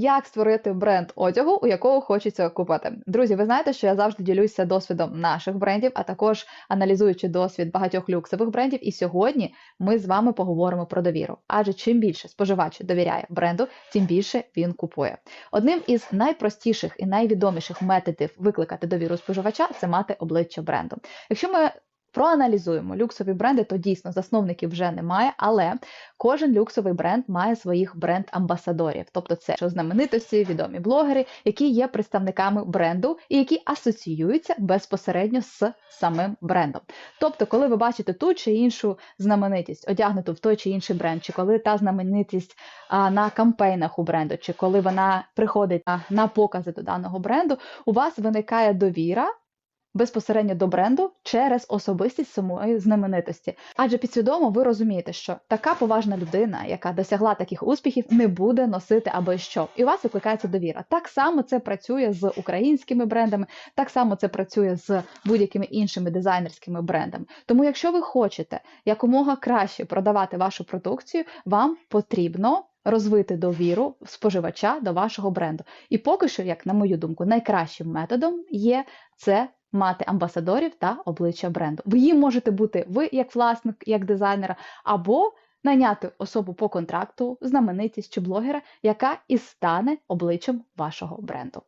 як створити бренд одягу, у якого хочеться купити. Друзі, ви знаєте, що я завжди ділюся досвідом наших брендів, а також аналізуючи досвід багатьох люксових брендів. І сьогодні ми з вами поговоримо про довіру. Адже чим більше споживач довіряє бренду, тим більше він купує. Одним із найпростіших і найвідоміших методів викликати довіру споживача це мати обличчя бренду. Якщо ми проаналізуємо люксові бренди, то дійсно засновників вже немає, але кожен люксовий бренд має своїх бренд-амбасадорів, тобто це що знаменитості, відомі блогери, які є представниками бренду і які асоціюються безпосередньо з самим брендом. Тобто, коли ви бачите ту чи іншу знаменитість, одягнуту в той чи інший бренд, чи коли та знаменитість а, на кампейнах у бренду, чи коли вона приходить на, на покази до даного бренду, у вас виникає довіра безпосередньо до бренду через особистість самої знаменитості. Адже підсвідомо ви розумієте, що така поважна людина, яка досягла таких успіхів, не буде носити або що, і у вас викликається довіра. Так само це працює з українськими брендами, так само це працює з будь-якими іншими дизайнерськими брендами. Тому, якщо ви хочете якомога краще продавати вашу продукцію, вам потрібно. Розвити довіру споживача до вашого бренду. І поки що, як на мою думку, найкращим методом є це мати амбасадорів та обличчя бренду. Ви їм можете бути ви як власник, як дизайнера, або найняти особу по контракту, знаменитість чи блогера, яка і стане обличчям вашого бренду.